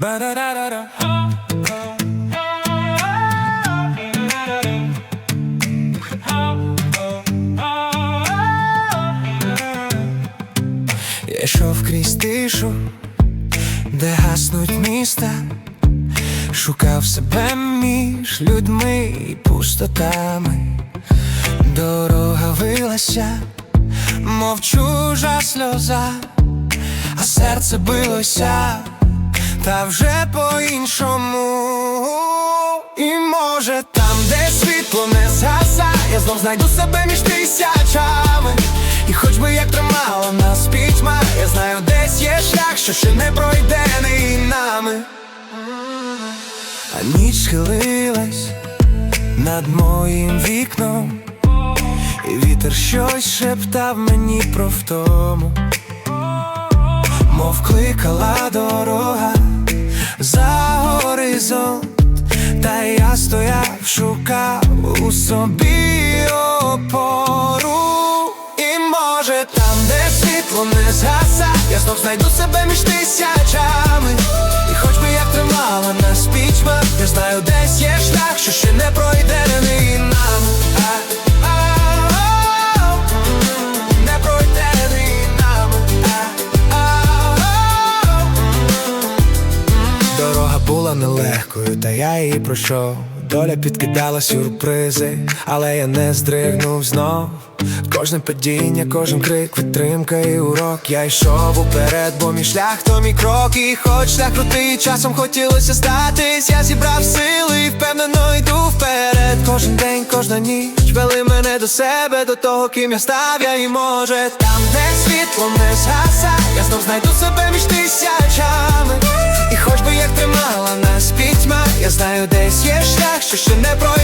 Я йшов крізь тишу, де гаснуть міста, шукав себе між людьми і пустотами. Дорога вилася, мов чужа сльоза, а серце билося, та вже по-іншому. І може там, де світло не згаса, я знов знайду себе між тисячами. І хоч би як тримала нас пітьма, я знаю, десь є шлях, що ще не пройдений нами. А ніч схилилась над моїм вікном, і вітер щось шептав мені про втому, мов кликала дорога за горизонт, та я стояв, шукав у собі опору. І може там, де світло не згаса, я знов знайду себе між тисячами. І хоч би як тримала нас пічма, я знаю, десь Дорога була нелегкою, та я її пройшов. Доля підкидала сюрпризи, але я не здригнув знов. Кожне падіння, кожен крик, витримка і урок. Я йшов уперед, бо мій шлях то мій крок. І хоч шлях крутий, часом хотілося статись. Я зібрав сили і впевнено йду вперед. Кожен день, кожна ніч вели мене до себе, до того, ким я став, я і може там, де світло не згаса, я знов знайду себе між тисячами. І Знаю, десь є шлях, що ще не пройшов.